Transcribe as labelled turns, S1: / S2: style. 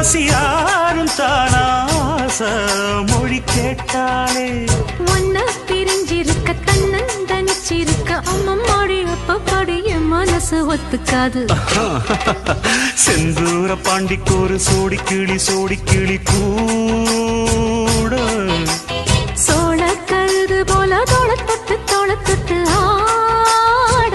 S1: பசி ஆறும் தானாச மொழி கேட்டாலே
S2: முன்ன பிரிஞ்சிருக்க கண்ணன் தனிச்சிருக்க. அம்மா மொழி அப்படி என் மனசு ஒத்துக்காது.
S1: செந்தூர பாண்டிக்கு ஒரு சோடி கிளி சோடி கிளி கூட.
S2: சோழ போல தோள தொட்டு ஆட.